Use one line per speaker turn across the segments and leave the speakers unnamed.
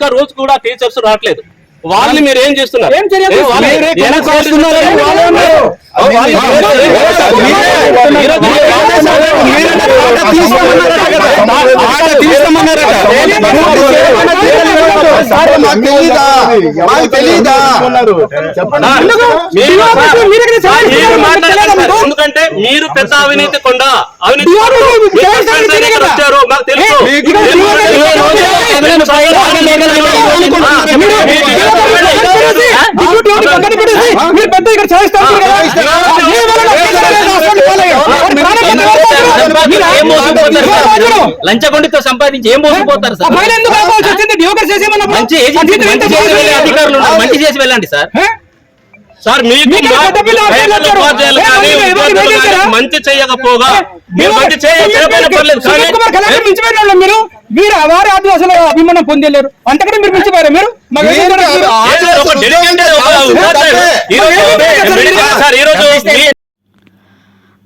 ఒక్క రోజు కూడా టీచర్స్ రావట్లేదు. వాళ్ళని మీరు ఏం చేస్తున్నారు?
ఏం చర్య
ఏ, వాళ్ళని-
మీరే
ఎలా
లంచగొండితో సంపాదించి ఏం మోసపోతారు సార్ మంచి? అధికారులు. మంచి చేసి వెళ్ళండి సార్?
సార్ మీకు? మంచి చేయకపోగా మీరు మంచి చేయకపోయినా పర్లేదు కానీ
మీరు వారి ఆదివాసుల అభిమానం పొందలేరు అంతకంటే మీరు మించిపోయారు మీరు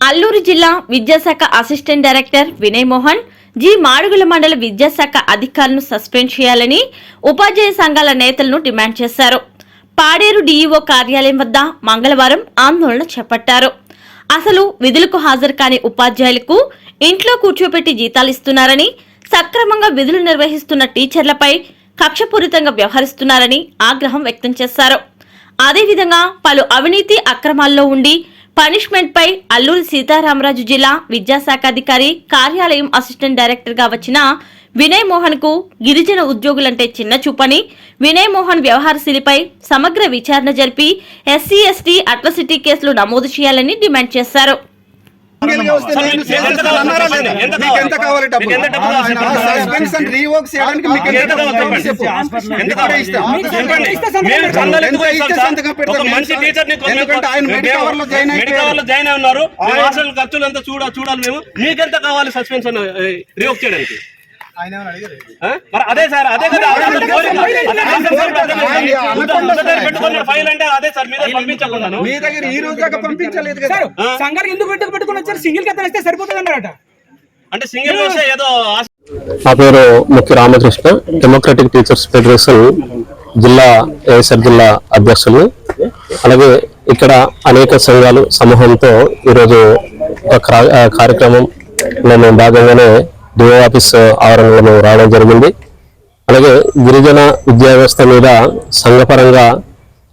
అల్లూరు జిల్లా విద్యాశాఖ అసిస్టెంట్ డైరెక్టర్ వినయ్ మోహన్ జి మాడుగుల మండల విద్యాశాఖ అధికారులను సస్పెండ్ చేయాలని ఉపాధ్యాయ సంఘాల నేతలను డిమాండ్ చేశారు. పాడేరు డీఈఓ కార్యాలయం వద్ద మంగళవారం ఆందోళన చేపట్టారు. అసలు విధులకు హాజరు కాని ఉపాధ్యాయులకు ఇంట్లో కూర్చోపెట్టి జీతాలిస్తున్నారని సక్రమంగా విధులు నిర్వహిస్తున్న టీచర్లపై కక్షపూరితంగా వ్యవహరిస్తున్నారని ఆగ్రహం వ్యక్తం చేశారు. అదేవిధంగా పలు అవినీతి అక్రమాల్లో ఉండి పనిష్మెంట్పై అల్లూరి సీతారామరాజు జిల్లా విద్యాశాఖ అధికారి కార్యాలయం అసిస్టెంట్ డైరెక్టర్గా వచ్చిన వినయ్ మోహన్కు గిరిజన ఉద్యోగులంటే చిన్న చూపని వినయ్ మోహన్ వ్యవహారశీలిపై సమగ్ర విచారణ జరిపి ఎస్సీ ఎస్టీ అట్లసిటీ కేసులు నమోదు చేయాలని డిమాండ్ చేశారు.
ఎంత
ఎంత కావాలి?
ఎంత
సస్పెన్షన్ రీవర్క్ చేయడానికి మీకు ఎంత
ఎంత. ఎంత
ఎంత
మంచి. టీచర్
జాయిన్ అయిపోయారు.
మెడికవర్లో జాయిన్ అయి ఉన్నారు. హాస్టల్ ఖర్చులు చూడ చూడాలి మేము. మీకెంత కావాలి సస్పెన్షన్ రివోక్ చేయడానికి? మరి అదే సార్ అదే కదా సార్ కోరిక. అదే రీజన్ సార్. అదే కదా. ముందు- ముందు దగ్గర పెట్టుకున్న ఫైల్ అంటే అదే సార్ మీద పంపించకున్నాను
మీ దగ్గర ఈ రోజు దాకా పంపించలేదు కదా.
సార్ సంఘానికి ఎందుకు పెట్టుకు పెట్టుకుని వచ్చారు? సింగిల్ కథ వేస్తే సరిపోతుంది అన్నారట.
అంటే సింగిల్ వేస్తే ఏదో
నా పేరు ముఖ్య రామకృష్ణ డెమోక్రటిక్ టీచర్స్ ఫెడరేషన్ జిల్లా ఏఎస్ఆర్ జిల్లా అధ్యక్షులు. అలాగే ఇక్కడ అనేక సంఘాలు సమూహంతో ఈరోజు ఒక కార్యక్రమంలో మేము భాగంగానే డిఓ ఆఫీస్ ఆవరణలో మేము రావడం జరిగింది. అలాగే గిరిజన విద్యా వ్యవస్థ మీద సంఘపరంగా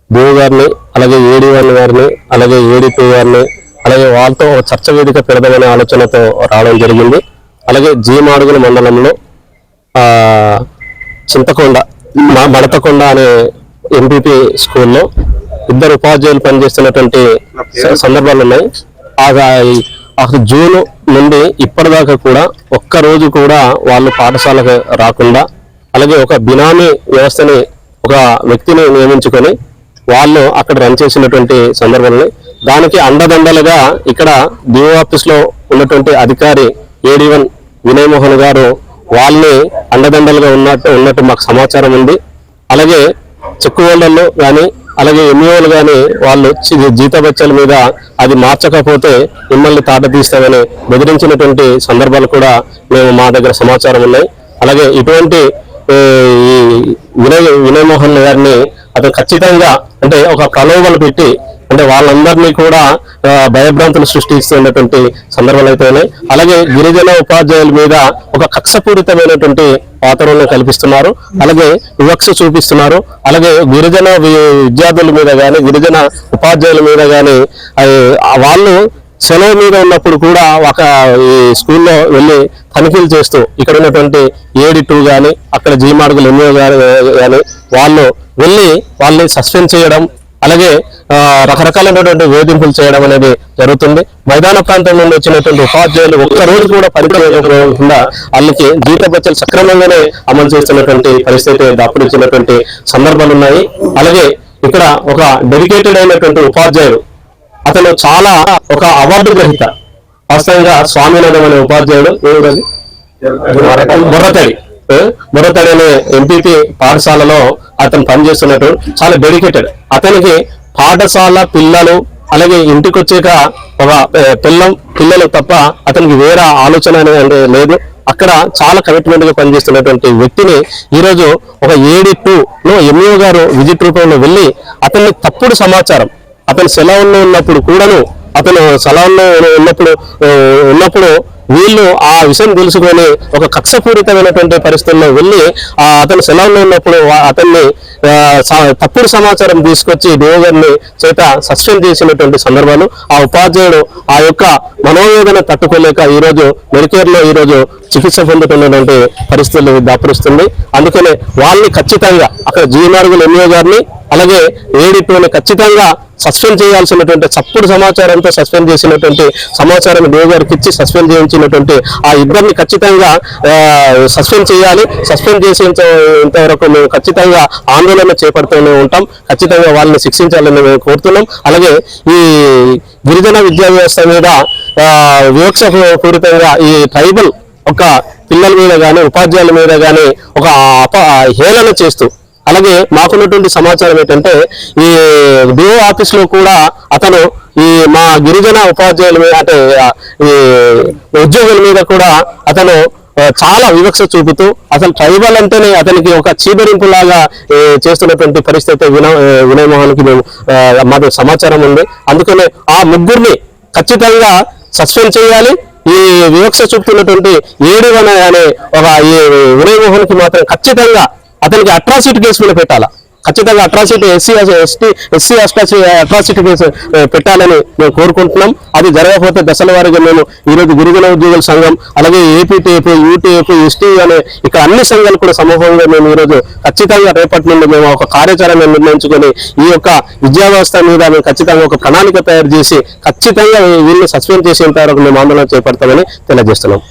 డిఓ గారిని అలాగే ఏడీవన్ గారిని అలాగే ఏడీపీ గారిని అలాగే వాళ్ళతో ఒక చర్చ వేదిక పెడదామనే ఆలోచనతో రావడం జరిగింది. అలాగే జీ మాడుగుల మండలంలో చింతకొండ మ- మడతకొండ అనే ఎంపీపీ స్కూల్లో ఇద్దరు ఉపాధ్యాయులు పనిచేస్తున్నటువంటి సందర్భాలు ఉన్నాయి. ఆ అసలు జూన్ నుండి ఇప్పటిదాకా కూడా ఒక్క రోజు కూడా వాళ్ళు పాఠశాలకు రాకుండా అలాగే ఒక బినామీ వ్యవస్థని ఒక వ్యక్తిని నియమించుకొని వాళ్ళు అక్కడ రన్ చేసినటువంటి సందర్భాలని దానికి అండదండలుగా ఇక్కడ డిఓ ఆఫీస్లో ఉన్నటువంటి అధికారి ఏడివన్ వినయ్ మోహన్ గారు వాళ్ళని అండదండలుగా ఉన్నట్టు ఉన్నట్టు మాకు సమాచారం ఉంది. అలాగే చెక్కు కానీ అలాగే ఎంఈఓలు కానీ వాళ్ళు చి- జీతబత్యాల మీద అది మార్చకపోతే మిమ్మల్ని తాట తీస్తామని బెదిరించినటువంటి సందర్భాలు కూడా మేము మా దగ్గర సమాచారం ఉన్నాయి. అలాగే ఇటువంటి ఈ వినయ్ వినయ్ మోహన్ గారిని అతను ఖచ్చితంగా అంటే ఒక ప్రలోభాలు పెట్టి అంటే వాళ్ళందరినీ కూడా భయభ్రాంతులు సృష్టిస్తున్నటువంటి సందర్భాలు అయితే ఉన్నాయి. అలాగే గిరిజన ఉపాధ్యాయుల మీద ఒక కక్షపూరితమైనటువంటి వాతావరణం కల్పిస్తున్నారు. అలాగే వివక్ష చూపిస్తున్నారు. అలాగే గిరిజన వి- విద్యార్థుల మీద కానీ గిరిజన ఉపాధ్యాయుల మీద కానీ వాళ్ళు సెలవు మీద ఉన్నప్పుడు కూడా ఒక ఈ స్కూల్లో వెళ్ళి తనిఖీలు చేస్తూ ఇక్కడ ఉన్నటువంటి ఏడి టూ కానీ అక్కడ జీమాడుగులు ఎన్నో కానీ వాళ్ళు వెళ్ళి వాళ్ళని సస్పెండ్ చేయడం అలాగే ఆ, రకరకాలైనటువంటి వేధింపులు చేయడం అనేది జరుగుతుంది. మైదాన ప్రాంతం నుండి వచ్చినటువంటి ఉపాధ్యాయులు ఒక్క రోజు కూడా పనిచేయకుండా వాళ్ళకి జీతభత్యాలు సక్రమంగానే అమలు చేస్తున్నటువంటి పరిస్థితి దాపురించినటువంటి సందర్భాలు ఉన్నాయి. అలాగే ఇక్కడ ఒక డెడికేటెడ్ అయినటువంటి ఉపాధ్యాయుడు. అతను చాలా ఒక అవార్డు గ్రహీత. వాస్తవంగా స్వామినాథం అనే ఉపాధ్యాయుడు ఎవరది బుర్రతడి. అనే ఎంపీపీ పాఠశాలలో అతను పనిచేస్తున్నట్టు చాలా డెడికేటెడ్ అతనికి పాఠశాల పిల్లలు అలాగే ఇంటికి వచ్చాక ఒక పిల్లం పిల్లలు తప్ప అతనికి వేరే ఆలోచన అనేది లేదు. అక్కడ చాలా కమిట్మెంట్గా పనిచేస్తున్నటువంటి వ్యక్తిని ఈ రోజు ఒక ఏడి టూ లో ఎంఈఓ గారు విజిట్ రూపంలో వెళ్ళి అతన్ని తప్పుడు సమాచారం అతను సెలవుల్లో ఉన్నప్పుడు కూడాను అతను సెలవుల్లో ఉన్నప్పుడు ఉన్నప్పుడు వీళ్ళు ఆ విషయం తెలుసుకొని ఒక కక్షపూరితమైనటువంటి పరిస్థితుల్లో వెళ్ళి ఆ అతను సెలవులో ఉన్నప్పుడు అతన్ని స- తప్పుడు సమాచారం తీసుకొచ్చి డిఓ చేత సస్పెండ్ చేసినటువంటి సందర్భాలు ఆ ఉపాధ్యాయుడు ఆ యొక్క మనోవేదన తట్టుకోలేక ఈరోజు మెడికేర్లో ఈరోజు ఈ రోజు చికిత్స పొందుతున్నటువంటి పరిస్థితులు దాపురిస్తుంది. అందుకనే వాళ్ళని ఖచ్చితంగా అక్కడ జీవనార్గులు ఎంఏ గారిని అలాగే ఏడిపోని ఖచ్చితంగా సస్పెండ్ చేయాల్సినటువంటి చప్పుడు సమాచారంతో సస్పెండ్ చేసినటువంటి సమాచారం బేగారికి ఇచ్చి సస్పెండ్ చేయించినటువంటి ఆ ఇద్దరిని ఖచ్చితంగా సస్పెండ్ చేయాలి. సస్పెండ్ చేసేంత ఇంతవరకు మేము ఖచ్చితంగా ఆందోళన చేపడుతూనే ఉంటాం. ఖచ్చితంగా వాళ్ళని శిక్షించాలని మేము కోరుతున్నాం. అలాగే ఈ గిరిజన విద్యా వ్యవస్థ మీద వివక్ష పూరితంగా ఈ ట్రైబల్ ఒక పిల్లల మీద కానీ ఉపాధ్యాయుల మీద కానీ ఒక అప హేళన చేస్తూ అలాగే మాకున్నటువంటి సమాచారం ఏంటంటే ఈ డిఓ ఆఫీస్లో కూడా అతను ఈ మా గిరిజన ఉపాధ్యాయుల మీద అంటే ఈ ఉద్యోగుల మీద కూడా అతను చాలా వివక్ష చూపుతూ అసలు ట్రైబల్ అంటేనే అతనికి ఒక చీదరింపు లాగా చేస్తున్నటువంటి పరిస్థితి విన వినయ్ మేము మాకు సమాచారం ఉంది. అందుకనే ఆ ముగ్గురిని ఖచ్చితంగా సస్పెండ్ చేయాలి. ఈ వివక్ష చూపుతున్నటువంటి ఏడు అనే ఒక ఈ వినయ్ మాత్రం ఖచ్చితంగా అతనికి అట్రాసిటీ కేసు మీద పెట్టాలా? ఖచ్చితంగా atrocity SC ST SC atrocity case పెట్టాలని మేము కోరుకుంటున్నాం. అది జరగకపోతే దశల వారీగా మేము ఈరోజు గిరిజన ఉద్యోగుల సంఘం అలాగే ఏపీటీఎఫ్ యూటీఎఫ్ ఎస్టీ అనే ఇక్కడ అన్ని సంఘాలు కూడా సమూహంగా మేము ఈరోజు ఖచ్చితంగా రేపటి నుండి మేము ఒక కార్యాచరణ నిర్ణయించుకొని ఈ యొక్క విద్యా వ్యవస్థ మీద మేము ఖచ్చితంగా ఒక ప్రణాళిక తయారు చేసి ఖచ్చితంగా వీళ్ళని సస్పెండ్ చేసేంత వరకు మేము ఆందోళన చేపడతామని తెలియజేస్తున్నాం.